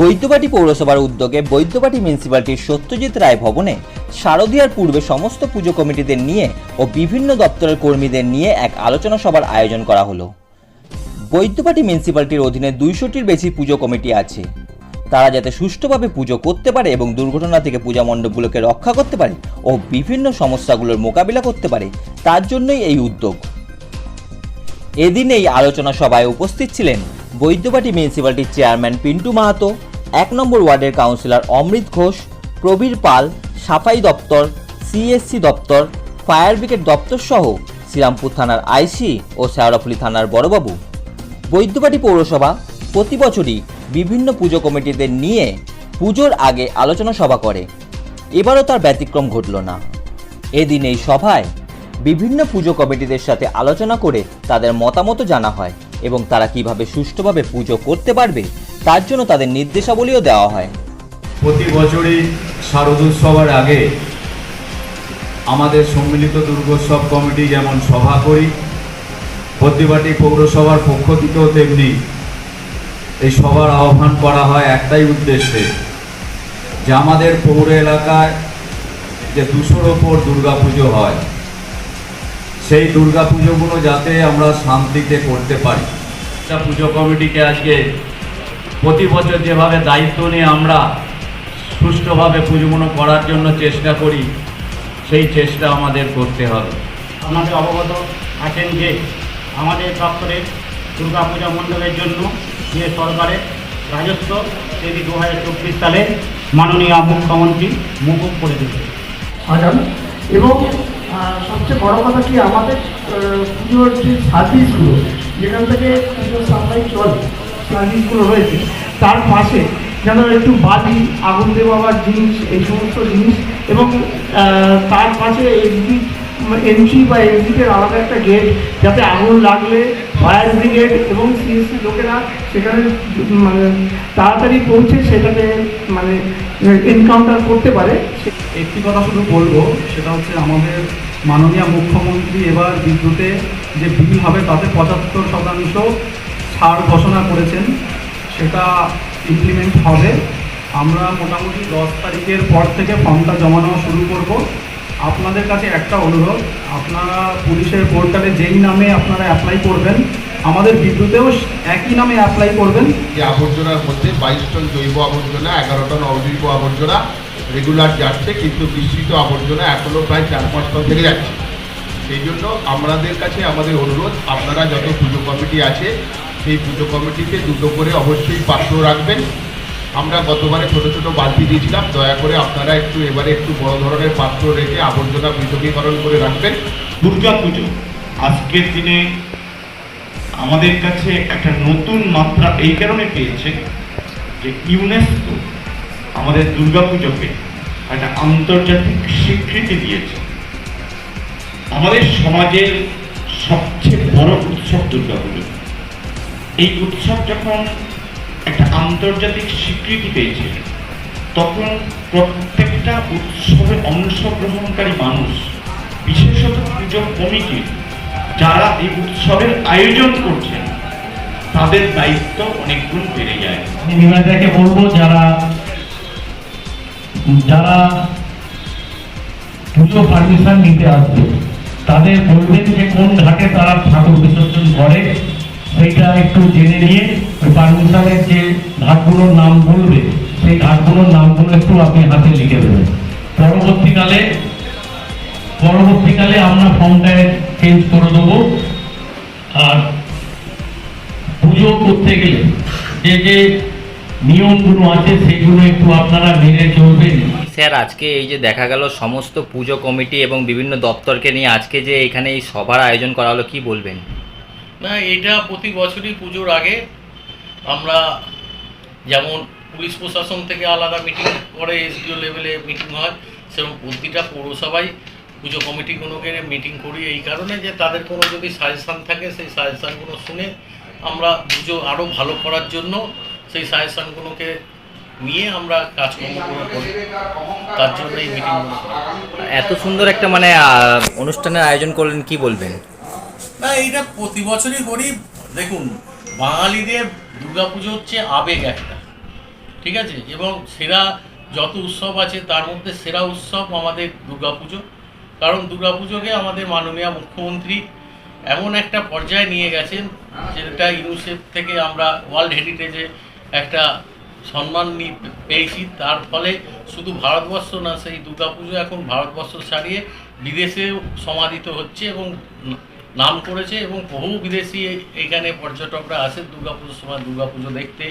বৈদ্যবাটি পৌরসভার উদ্যোগে বৈদ্যবাটি মিউনিসিপ্যালিটির সত্যজিৎ রায় ভবনে শারদীয়ার পূর্বে সমস্ত পুজো কমিটিদের নিয়ে ও বিভিন্ন দপ্তরের কর্মীদের নিয়ে এক আলোচনা সভার আয়োজন করা হলো। বৈদ্যবাটি মিউনিসিপ্যালিটির অধীনে দুইশোটির বেশি পুজো কমিটি আছে। তারা যাতে সুষ্ঠুভাবে পুজো করতে পারে এবং দুর্ঘটনা থেকে পূজা মণ্ডপগুলোকে রক্ষা করতে পারে ও বিভিন্ন সমস্যাগুলোর মোকাবিলা করতে পারে, তার জন্যই এই উদ্যোগ। এদিন এই আলোচনা সভায় উপস্থিত ছিলেন বৈদ্যবাটি মিউনিসিপ্যালিটির চেয়ারম্যান পিন্টু মাহাতো এক নম্বর ওয়ার্ডের কাউন্সিলর অমৃত ঘোষ, প্রবীর পাল, সাফাই দপ্তর, সিএসসি দপ্তর, ফায়ার ব্রিগেড দপ্তর সহ শ্রীরামপুর থানার আইসি ও শেওড়াফুলি থানার বড়বাবু। বৈদ্যবাটি পৌরসভা প্রতি বছরই বিভিন্ন পুজো কমিটিদের নিয়ে পুজোর আগে আলোচনা সভা করে। এবারও তার ব্যতিক্রম ঘটল না। এদিন এই সভায় বিভিন্ন পুজো কমিটিদের সাথে আলোচনা করে তাদের মতামত জানা হয় এবং তারা কীভাবে সুষ্ঠুভাবে পুজো করতে পারবে তার জন্য তাদের নির্দেশাবলীও দেওয়া হয়। প্রতি বছরই শারদোৎসবের আগে আমাদের সম্মিলিত দুর্গোৎসব কমিটি যেমন সভা করি বদ্রিবাটি পৌরসভার পক্ষ থেকেও তেমনি এই সভার আহ্বান করা হয় একটাই উদ্দেশ্যে যে আমাদের পৌর এলাকায় যে দুশোর ওপর দুর্গাপুজো হয় সেই দুর্গাপুজোগুলো যাতে আমরা শান্তিতে করতে পারি। একটা পুজো কমিটিকে আজকে প্রতি বছর যেভাবে দায়িত্ব নিয়ে আমরা সুষ্ঠুভাবে পুজোগুলো করার জন্য চেষ্টা করি সেই চেষ্টা আমাদের করতে হবে। আপনাদের অবগত আছেন যে আমাদের দপ্তরের দুর্গা পূজা মণ্ডপের জন্য যে সরকারের রাজস্ব সেটি দু হাজার চব্বিশ সালে মাননীয় মুখ্যমন্ত্রী মুকুব করে দিয়েছে সাজান এবং সবচেয়ে বড় কথা কি আমাদের পুজোর যে সার্ভিসগুলো যেখান থেকে পুজোর সাপ্লাই চলে সার্ভিসগুলো রয়েছে, তার পাশে যেন একটু বালি আগুন দেওয়ার জিনিস, এই সমস্ত জিনিস এবং তার পাশে এক্সিট এন্ট্রি বা এক্সিটের আলাদা একটা গেট যাতে আগুন লাগলে ফায়ার ব্রিগেড এবং সিএসসি লোকেরা সেখানে মানে তাড়াতাড়ি পৌঁছে সেটাকে মানে এনকাউন্টার করতে পারে। একটি কথা শুধু বলব, সেটা হচ্ছে আমাদের মাননীয় মুখ্যমন্ত্রী এবার বিদ্যুতে যে বিল হবে তাতে পঁচাত্তর শতাংশ ছাড় ঘোষণা করেছেন, সেটা ইমপ্লিমেন্ট হবে। আমরা মোটামুটি দশ তারিখের পর থেকে ফর্মটা জমা শুরু করব। আপনাদের কাছে একটা অনুরোধ, আপনারা পুলিশের পোর্টালে যেই নামে আপনারা অ্যাপ্লাই করবেন, আমাদের বিদ্যুতেও একই নামে অ্যাপ্লাই করবেন। যে আবর্জনার মধ্যে বাইশ টন জৈব আবর্জনা, এগারো টন অজৈব আবর্জনা রেগুলার যাচ্ছে, কিন্তু মিশ্রিত আবর্জনা এখনও প্রায় চার পাঁচ টন থেকে যাচ্ছে। সেই জন্য আমাদের কাছে আমাদের অনুরোধ, আপনারা যত পুজো কমিটি আছে সেই পুজো কমিটিতে দুটো করে অবশ্যই পাত্র রাখবেন। আমরা গতবারে ছোট ছোট বালতি দিয়েছিলাম, দয়া করে আপনারা একটু এবারে একটু বড় ধরনের পাত্র রেখে আবর্জনা পৃথকীকরণ করে রাখবেন। দুর্গা পুজো। আজকের দিনে আমাদের কাছে একটা নতুন মাত্রা এই কারণে পেয়েছে যে ইউনেস্কো আমাদের দুর্গা পুজোকে একটা আন্তর্জাতিক স্বীকৃতি দিয়েছে। আমাদের সমাজের সবচেয়ে বড় উৎসব দুর্গা পুজো। এই উৎসব যখন একটা আন্তর্জাতিক স্বীকৃতি পেয়েছে, তখন প্রত্যেকটা উৎসবে অংশগ্রহণকারী মানুষ, বিশেষত পুজো কমিটি, যারা এই উৎসবের আয়োজন করছেন, তাদের দায়িত্ব অনেক গুণ বেড়ে যায়। আমি নিবেদাকে বলব, যারা যারা পুজো পারমিশন নিতে আসবে, তাদের বলবেন যে কোন ঘাটে তারা ঠাকুর বিসর্জন একটু জেনে নিয়ে পারমিশনের যে ঘাটগুলোর নাম বলবে, সেই ঘাটগুলোর নামগুলো একটু আপনি হাতে লিখে দেবেন। পরবর্তীকালে পরবর্তীকালে আমরা ফর্মটায় চেঞ্জ করে দেবো। আর পুজো করতে গেলে যে যে নিয়মগুলো আছে, সেগুলো একটু আপনারা মেনে চলবেন। স্যার, আজকে এই যে দেখা গেল সমস্ত পুজো কমিটি এবং বিভিন্ন দপ্তরকে নিয়ে আজকে যে এখানে এই সভার আয়োজন করা হলো, কি বলবেন? না, এটা প্রতি বছরই পুজোর আগে আমরা যেমন পুলিশ প্রশাসন থেকে আলাদা মিটিং করে এসডিও লেভেলে মিটিং হয়, সেরকম প্রতিটা পৌরসভায় পুজো কমিটিগুলোকে মিটিং করি। এই কারণে যে তাদের কোনো যদি সাজেশান থাকে, সেই সাজেশানগুলো শুনে আমরা পুজো আরও ভালো করার জন্য সেই সাজেশানগুলোকে নিয়ে আমরা কাজকর্মগুলো করি তার জন্য এই মিটিংগুলো এত সুন্দর একটা মানে অনুষ্ঠানের আয়োজন করলেন, কি বলবেন? না, এইটা প্রতি বছরই করি। দেখুন, বাঙালিদের দুর্গাপুজো হচ্ছে আবেগ একটা, ঠিক আছে? এবং সেরা যত উৎসব আছে, তার মধ্যে সেরা উৎসব আমাদের দুর্গাপুজো। কারণ দুর্গাপুজোকে আমাদের মাননীয় মুখ্যমন্ত্রী এমন একটা পর্যায়ে নিয়ে গেছেন, যেটা ইউনিসেফ থেকে আমরা ওয়ার্ল্ড হেরিটেজে একটা সম্মান পেয়েছি। তার ফলে শুধু ভারতবর্ষ না, সেই দুর্গাপুজো এখন ভারতবর্ষ ছাড়িয়ে বিদেশেও সমাদিত হচ্ছে এবং নাম করেছে এবং বহু বিদেশি এখানে পর্যটকরা আসে, দুর্গাপুজোর সময় দুর্গাপুজো দেখতে,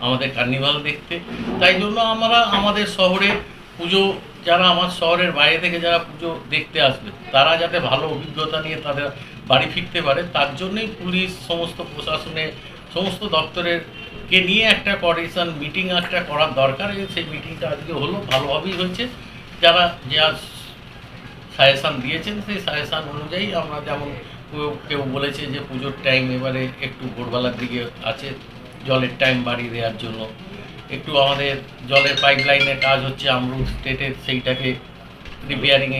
আমাদের কার্নিভাল দেখতে। তাই জন্য আমরা আমাদের শহরে পুজো, যারা আমার শহরের বাইরে থেকে যারা পুজো দেখতে আসবে, তারা যাতে ভালো অভিজ্ঞতা নিয়ে তাদের বাড়ি ফিরতে পারে, তার জন্যই পুলিশ, সমস্ত প্রশাসনের সমস্ত দপ্তরের কে নিয়ে একটা কোঅর্ডিনেশন মিটিং একটা করার দরকার। সেই মিটিংটা আজকে হলো, ভালোভাবেই হয়েছে। যারা যা সাজেশান দিয়েছেন, সেই সাজেশান অনুযায়ী আমরা যেমন কেউ কেউ বলেছে যে পুজোর টাইম এবারে একটু ভোরবেলার দিকে আছে জলের টাইম বাড়িয়ে দেওয়ার জন্য। একটু আমাদের জলের পাইপ লাইনের কাজ হচ্ছে আমরুদ স্টেটের সেইটাকে রিপেয়ারিং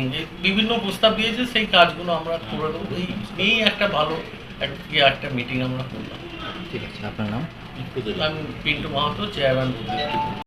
বিভিন্ন প্রস্তাব দিয়েছে সেই কাজগুলো আমরা করে দেবো। এই নিয়েই একটা ভালো একটা একটা মিটিং আমরা করলাম। ঠিক আছে আপনার নাম? আমি পিন্টু মাহাতো চেয়ারম্যান